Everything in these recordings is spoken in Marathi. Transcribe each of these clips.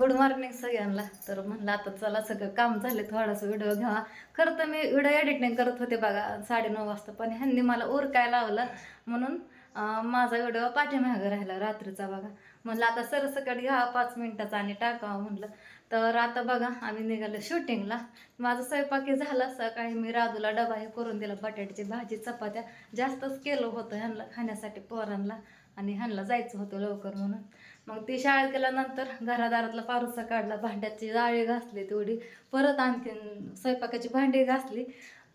गुड मॉर्निंग सगळ्यांना. तर म्हणलं आता चला सगळं काम झाले थोडासा व्हिडिओ घ्यावा. खरं तर मी व्हिडिओ एडिटिंग करत होते बघा साडेनऊ वाजता पण ह्यांनी मला ओरकाय लावलं. म्हणून माझा व्हिडिओ पाठीमागं राहिला रात्रीचा बघा. म्हणलं आता सरसकट घ्या पाच मिनिटाचा आणि टाकावा म्हणलं. तर आता बघा आम्ही निघालो शूटिंगला. माझं स्वयंपाकी झाला. सकाळी मी राजूला डबा हे करून दिला बटाट्याची भाजी चपात्या. जास्तच केलं होतं ह्यांना खाण्यासाठी पोरांना आणि ह्यांना जायचं होतं लवकर म्हणून. मग ती शाळेत गेल्यानंतर घरादारातला पारुसा काढला भांड्याची जाळी घासली तेवढी. परत आणखीन स्वयंपाकाची भांडी घासली.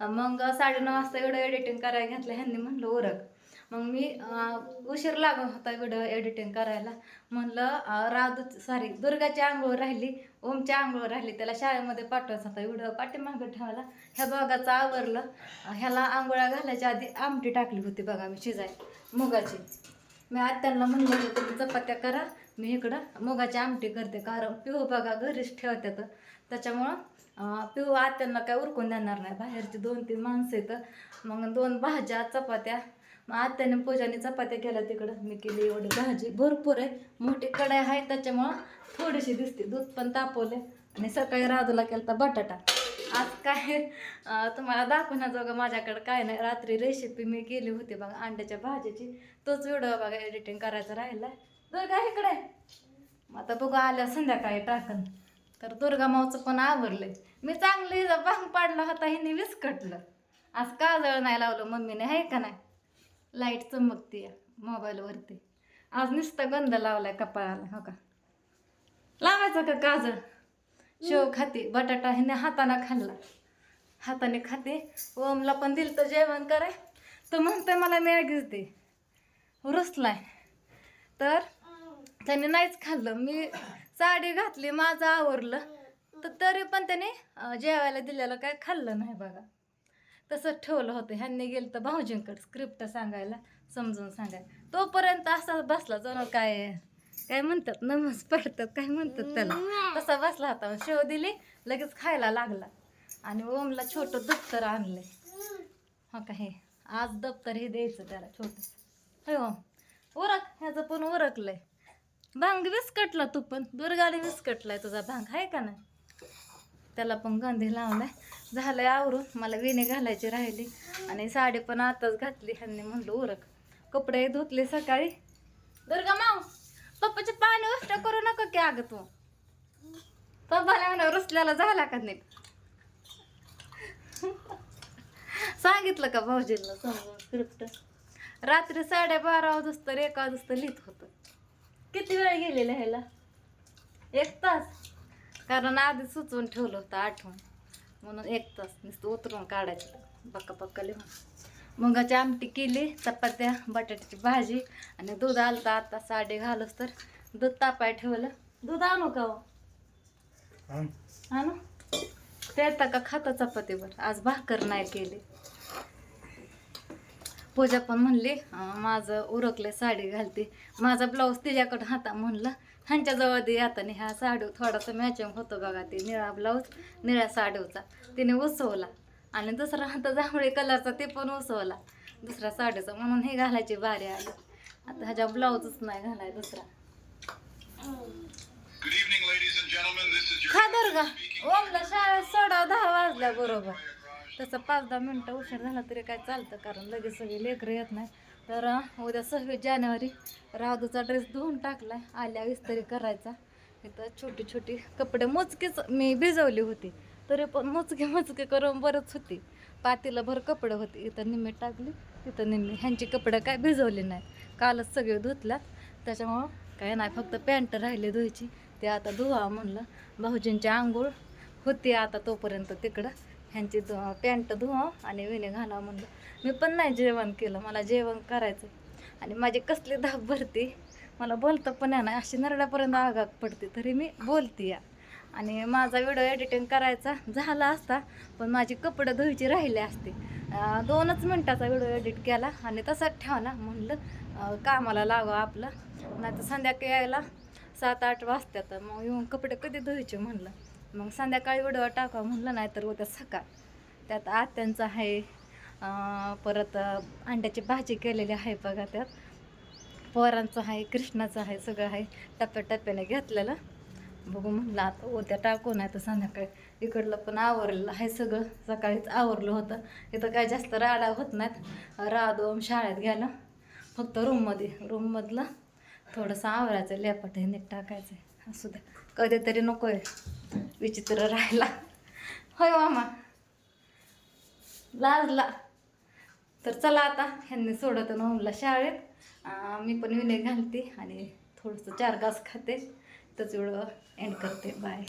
मग साडेनऊ वाजता एवढं एडिटिंग करायला घेतलं ह्यांनी म्हणलं उरक मग मी उशीर लागत होता व्हिडिओ एडिटिंग करायला. म्हणलं राधू सॉरी दुर्गाची आंघोळ राहिली ओमची आंघोळ राहिली त्याला शाळेमध्ये पाठवायचा होता. व्हिडिओ पाठीमागं ठेवायला ह्या बघाचं आवरलं. ह्याला आंघोळ्या घालायच्या आधी आमटी टाकली होती बघा मी शिजाय मुगाची. मी आत्यांना म्हणलं होतं तुम्ही चपात्या करा. मी इकडं मुगाची आमटी करते कारण पिहू बघा घरीच ठेवतात त्याच्यामुळं पिहू आत्यांना काय उरकून देणार नाही. बाहेरची दोन तीन माणसं येतं मग दोन भाज्या चपात्या. मग आत्याने पूजाने चपात्या केल्या तिकडं. मी केली एवढी भाजी. भरपूर आहे. मोठी कढाई आहे. त्याच्यामुळं थोडीशी दिसते. दूध पण तापवले आणि सकाळी राजूला केला बटाटा. आज काय तुम्हाला तुम्हाला दाखवण्याजोगं माझ्याकडं काय नाही. रात्री रेसिपी मी केली होती बघा अंड्याच्या भाजीची तोच व्हिडिओ बघा एडिटिंग करायचा राहिला दुर्गा इकडे. मग आता बघू आल्या संध्याकाळी टाकन. तर दुर्गा मावचं पण आवरलंय. मी चांगली भांग पाडला होता हिने विस्कटलं. आज काजळ नाही लावलं मम्मीने आहे का नाही? लाइट चमकते मोबाईलवरती. आज नुसतं गंध लावलाय कपाळाला हो का? लावायचं का काजळ? शेव खाते बटाटा ह्याने हाताने खाल्ला. हाताने खाते ओमला पण दिलं तर जेवण कराय तर म्हणतोय मला मॅगीच दे. रुसलाय. तर त्याने नाहीच खाल्लं. मी साडी घातली माझं आवरलं. तर तरी पण त्याने जेवायला दिलेलं काय खाल्लं नाही बघा. तसंच ठेवलं होतं. ह्यांनी गेलं तर भाऊजींकडे स्क्रिप्ट सांगायला समजून सांगायला. तोपर्यंत असा बसला जाणं काय काय म्हणतात नमस पडतात काय म्हणतात त्याला. तसा बसला होता. मग शेव दिली लगेच खायला लागला. आणि ओमला छोटं दप्तर आणले हो का हे? आज दप्तर हे द्यायचं त्याला छोटं. हो उरक ह्याचं पण उरकलंय. भांग विस्कटला तू पण. दुर्गाने विस्कटलाय तुझा भांग आहे का नाही? त्याला पण गंधी लावलाय. झालंय आवरून मला विणे घालायची राहिली. आणि साडी पण आताच घातली ह्यांनी म्हणलं उरक. कपडे धुतले सकाळी. दुर्गा माव पप्पाचे पाणी उष्ट करू नका की अगं तू. पप्पाला म्हणा रुसल्याला झाला का नीट? सांगितलं का भाऊजींना? समजून स्क्रिप्ट रात्री साडेबारा वाजता एक वाजता लिहित होतं. किती वेळ गेलेला ह्याला एक तास? कारण आधी सुचवून ठेवलं होतं आठवण. म्हणून एक तास नुसतं उतरून काढायचं. पक्का पक्का लिहून. मुगाची आमटी केली चपात्या बटाट्याची भाजी आणि दूध आलतं. आता साडे घालूस तर दूध तापाय ठेवलं. दूध आणू का हो? आणू. ते का खाता चपातीवर? आज भाकर नाही केली. पूजा पण म्हणली माझं उरकले साडी घालते. माझा ब्लाऊज तिच्याकडं हाता म्हणलं ह्यांच्या जवळ दे हाताने ह्या साडी थोडासा मॅचिंग होतो बघा ते निळा ब्लाऊज निळ्या साडीचा तिने उसवला. आणि दुसरा हात जांभळे कलरचा ते पण उसवला. दुसऱ्या साडीचा म्हणून हे घालायची बारी आली. आता ह्याच्या ब्लाऊजच नाही घालाय दुसरा. Good evening, ladies and gentlemen. This is your खा दुर्गा. ओमला शाळेत सोडा दहा वाजल्या बरोबर. तसं पाच दहा मिनटं उशीर झाला तरी काय चालतं कारण लगेच सगळे लेकरं येत नाही तर उद्या सव्वीस जानेवारी राहदूचा ड्रेस धुवून टाकला आल्या इस्त्री करायचा. इथं छोटी छोटी कपडे मोजकेच मी भिजवली होती तरी पण मोजके मोजके करून बरंच होती. पातीला भर कपडे होते इथं निम्मे टाकली तिथं निम्मे ह्यांची कपडे काय भिजवले नाही कालच सगळे धुतल्यात त्याच्यामुळं काय नाही फक्त पॅन्ट राहिले धुवायची ते आता धुवा म्हणलं. भाऊजींची आंघोळ होती आता तोपर्यंत तिकडं. ह्यांची धु पॅन्ट धुवा आणि विणे घालावं म्हणलं. मी पण नाही जेवण केलं मला जेवण करायचं आणि माझी कसली धाप भरते मला बोलतं पण आहे ना अशी नरड्यापर्यंत आगाग पडते तरी मी बोलते या. आणि माझा व्हिडिओ एडिटिंग करायचा झाला असता पण माझी कपडे धुवायची राहिले असते. दोनच मिनटाचा व्हिडिओ एडिट केला आणि तसाच ठेवला म्हणलं कामाला लावा आपलं. नाही तर संध्याकाळी यायला सात आठ वाजतात मग येऊन कपडे कधी धुवायचे म्हणलं. मग संध्याकाळी व्हिडिओ टाका म्हणलं नाही तर उद्या सकाळ. त्यात आत्यांचं आहे परत अंड्याची भाजी केलेली आहे बघा त्यात. पोरांचं आहे कृष्णाचं आहे सगळं आहे. टप्प्याटप्प्याने घेतलेलं. बघू म्हणलं आता उद्या टाकू नाही तर संध्याकाळी. इकडलं पण आवरलेलं आहे सगळं. सकाळीच आवरलं होतं. इथं काय जास्त राडा होत नाहीत. राधोम शाळेत गेलं. फक्त रूममध्ये. रूममधलं थोडंसं आवरायचं लेपाट हे नीट टाकायचं. आहे असू द्या कधीतरी नको आहे विचित्र राहायला. होय मामा. लाजला. तर चला आता ह्यांनी सोडत नवला शाळेत. मी पण विनय घालते आणि थोडंसं चार घास खाते. त्याच एवढं एंड करते. बाय